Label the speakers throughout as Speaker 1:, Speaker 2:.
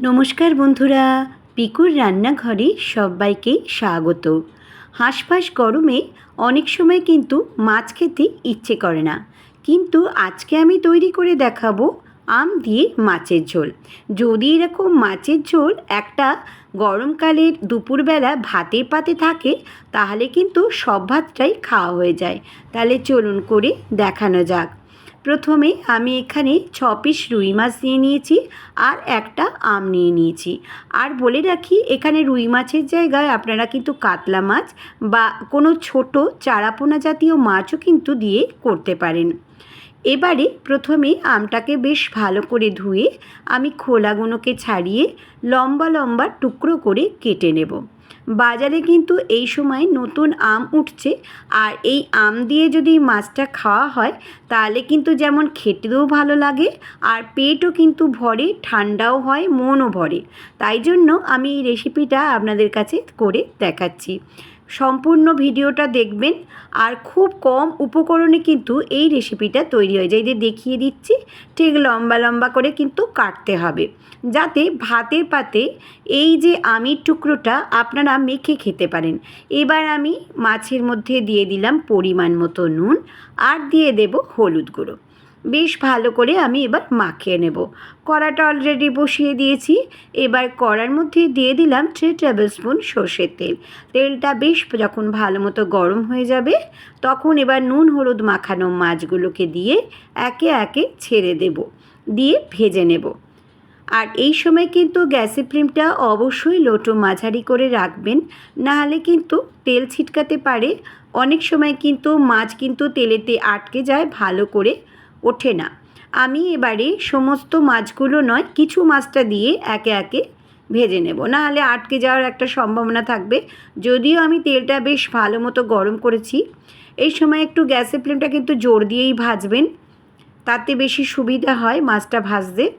Speaker 1: নমস্কার বন্ধুরা, পিকুর রান্নাঘরে সবাইকে স্বাগত। হাঁসফাঁস গরমে অনেক সময় কিন্তু মাছ খেতে ইচ্ছে করে না। কিন্তু আজকে আমি তৈরি করে দেখাবো আম দিয়ে মাছের ঝোল। যদি এরকম মাছের ঝোল একটা গরমকালের দুপুরবেলা ভাতের পাতে থাকে, তাহলে কিন্তু সব ভাতটাই খাওয়া হয়ে যায়। তাহলে চলুন করে দেখানো যাক। প্রথমে আমি এখানে ছ পিস রুই মাছ নিয়ে নিয়েছি আর একটা আম নিয়ে নিয়েছি। আর বলে রাখি, এখানে রুই মাছের জায়গায় আপনারা কিন্তু কাতলা মাছ বা কোনো ছোট চারাপোনা জাতীয় মাছও কিন্তু দিয়ে করতে পারেন। এবারে প্রথমে আমটাকে বেশ ভালো করে ধুয়ে আমি খোলাগুলোকে ছাড়িয়ে লম্বা লম্বা টুকরো করে কেটে নেব। বাজারে কিন্তু এই সময় নতুন আম উঠছে আর এই আম দিয়ে যদি মাছটা খাওয়া হয় তাহলে কিন্তু যেমন খেতেও ভালো লাগে আর পেটও কিন্তু ভরে, ঠান্ডাও হয়, মনও ভরে। তাই জন্য আমি এই রেসিপিটা আপনাদের কাছে করে দেখাচ্ছি। সম্পূর্ণ ভিডিওটা দেখবেন আর খুব কম উপকরণে কিন্তু এই রেসিপিটা তৈরি হয়ে যায়। যে দেখিয়ে দিচ্ছি, ঠিক লম্বা লম্বা করে কিন্তু কাটতে হবে। যাতে ভাতের পাতে এই যে আমির টুকরোটা আপনারা মেখে খেতে পারেন। এবার আমি মাছের মধ্যে দিয়ে দিলাম পরিমাণ মতো নুন আর দিয়ে দেব হলুদ গুঁড়ো। বেশ ভালো করে আমি এবার মাখিয়ে নেব। কড়াটা অলরেডি বসিয়ে দিয়েছি। এবার কড়ার মধ্যে দিয়ে দিলাম থ্রি টেবিল স্পুন সর্ষের তেল। তেলটা বেশ যখন ভালো মতো গরম হয়ে যাবে, তখন এবার নুন, হলুদ মাখানো মাছগুলোকে দিয়ে একে একে ছেড়ে দেব, দিয়ে ভেজে নেব। আর এই সময় কিন্তু গ্যাসের ফ্লেমটা অবশ্যই লোটো মাঝারি করে রাখবেন, নাহলে কিন্তু তেল ছিটকাতে পারে। অনেক সময় কিন্তু মাছ কিন্তু তেলেতে আটকে যায় ভালো করে। ওঠে না। আমি এবারে সমস্ত মাছগুলো নয়, কিছু মাছটা দিয়ে একে একে ভেজে নেব। নাহলে আটকে যাওয়ার একটা সম্ভাবনা থাকবে। যদিও আমি তেলটা বেশ ভালো মতো গরম করেছি, এই সময় একটু গ্যাসের ফ্লেমটা কিন্তু জোর দিয়েই ভাজবেন। তাতে বেশি সুবিধা হয় মাছটা ভাজতে।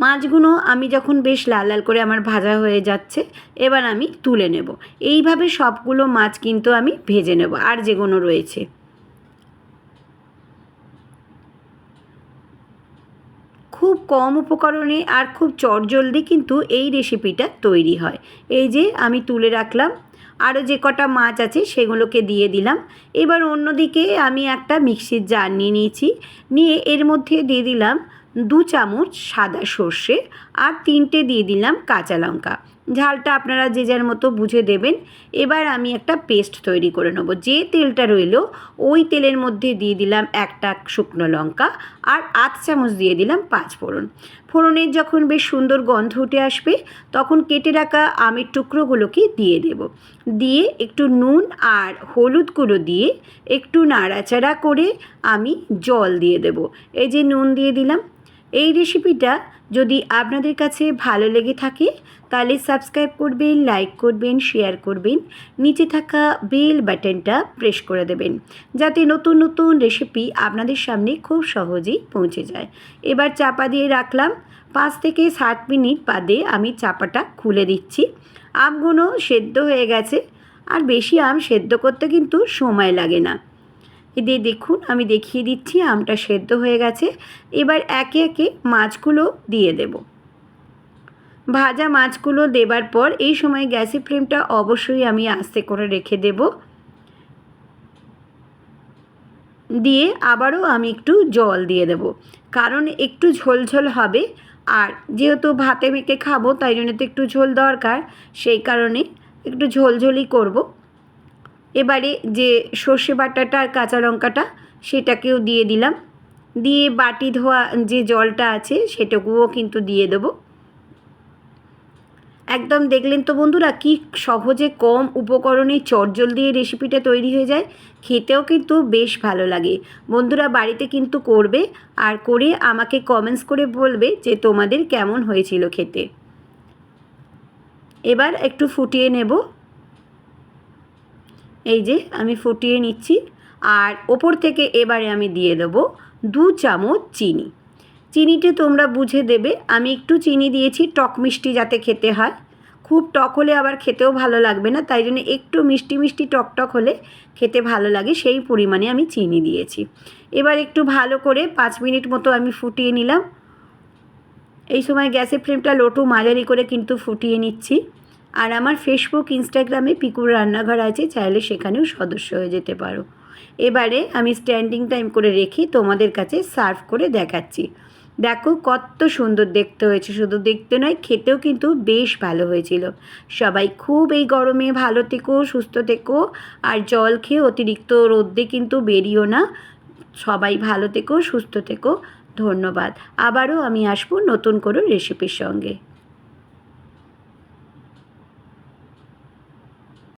Speaker 1: মাছগুলো আমি যখন বেশ লাল লাল করে আমার ভাজা হয়ে যাচ্ছে, এবার আমি তুলে নেব। এইভাবে সবগুলো মাছ কিন্তু আমি ভেজে নেব। আর যেগুলো রয়েছে। খুব কম উপকরণে আর খুব চটজলদি কিন্তু এই রেসিপিটা তৈরি হয়। এই যে আমি তুলে রাখলাম আরও যে কটা মাছ আছে সেগুলোকে দিয়ে দিলাম। এবার অন্যদিকে আমি একটা মিক্সির জার নিয়ে নিয়েছি। নিয়ে এর মধ্যে দিয়ে দিলাম দু চামচ সাদা সর্ষে আর তিনটে দিয়ে দিলাম কাঁচা লঙ্কা। ঝালটা আপনারা যে যার মতো বুঝে দেবেন। এবার আমি একটা পেস্ট তৈরি করে নেব। যে তেলটা রইল, ওই তেলের মধ্যে দিয়ে দিলাম একটা শুকনো লঙ্কা আর আধ চামচ দিয়ে দিলাম পাঁচ ফোড়ন। ফোড়নের যখন বেশ সুন্দর গন্ধ উঠে আসবে, তখন কেটে রাখা আমের টুকরোগুলোকে দিয়ে দেব। দিয়ে একটু নুন আর হলুদ গুঁড়ো দিয়ে একটু নাড়াচাড়া করে আমি জল দিয়ে দেব। এই যে নুন দিয়ে দিলাম এই রেসিপিটা যদি আপনাদের কাছে ভালো লেগে থাকে, তাহলে সাবস্ক্রাইব করবেন লাইক করবেন শেয়ার করবেন, নিচে থাকা বেল বাটনটা প্রেস করে দেবেন, যাতে নতুন নতুন রেসিপি আপনাদের সামনে খুব সহজেই পৌঁছে যায়। এবার চাপা দিয়ে রাখলাম। পাঁচ থেকে সাত মিনিট বাদে আমি চাপাটা খুলে দিচ্ছি। আমগুলো সেদ্ধ হয়ে গেছে। আর বেশি আম সেদ্ধ করতে কিন্তু সময় লাগে না। এদের দেখুন, আমি দেখিয়ে দিচ্ছি, আমটা সেদ্ধ হয়ে গেছে। এবার একে একে মাছগুলো দিয়ে দেব। ভাজা মাছগুলো দেবার পর এই সময় গ্যাসের ফ্লেমটা অবশ্যই আমি আস্তে করে রেখে দেব। দিয়ে আবারও আমি একটু জল দিয়ে দেব, কারণ একটু ঝোলঝোল হবে। আর যেহেতু ভাতে মেখে খাব, তাই জন্য তো একটু ঝোল দরকার, সেই কারণে একটু ঝোলঝোলই করব। এবারে যে সর্ষে বাটাটা আর কাঁচা লঙ্কাটা, সেটাকেও দিয়ে দিলাম। দিয়ে বাটি ধোয়া যে জলটা আছে, সেটুকুও কিন্তু দিয়ে দেবো। একদম দেখলেন তো বন্ধুরা, কি সহজে কম উপকরণে চটজল দিয়ে রেসিপিটা তৈরি হয়ে যায়। খেতেও কিন্তু বেশ ভালো লাগে। বন্ধুরা, বাড়িতে কিন্তু করবে আর করে আমাকে কমেন্টস করে বলবে যে তোমাদের কেমন হয়েছিল খেতে। এবার একটু ফুটিয়ে নেব। এই যে আমি ফুটিয়ে নিচ্ছি আর ওপর থেকে এবারে আমি দিয়ে দেবো দু চামচ চিনি। চিনিটা তোমরা বুঝে দেবে, আমি একটু চিনি দিয়েছি, টক মিষ্টি যাতে খেতে হয়। খুব টক হলে আবার খেতেও ভালো লাগবে না, তাই জন্য একটু মিষ্টি মিষ্টি টক টক হলে খেতে ভালো লাগে, সেই পরিমাণে আমি চিনি দিয়েছি। এবার একটু ভালো করে পাঁচ মিনিট মতো আমি ফুটিয়ে নিলাম। এই সময় গ্যাসের ফ্লেমটা লোটু মাঝারি করে কিন্তু ফুটিয়ে নিচ্ছি। আর আমার ফেসবুক ইনস্টাগ্রামে পিকুর রান্নাঘর আছে, চাইলে সেখানেও সদস্য হয়ে যেতে পারো। এবারে আমি স্ট্যান্ডিং টাইম করে রেখে তোমাদের কাছে সার্ভ করে দেখাচ্ছি। দেখো কত সুন্দর দেখতে হয়েছে, শুধু দেখতে নয়, খেতেও কিন্তু বেশ ভালো হয়েছিল। সবাই খুব এই গরমে ভালো থেকো, সুস্থ থেকো, আর জল খেয়ে অতিরিক্ত রোদ্দে কিন্তু বেরিও না। সবাই ভালো থেকো, সুস্থ থেকো, ধন্যবাদ। আবারও আমি আসব নতুন কোনো রেসিপির সঙ্গে।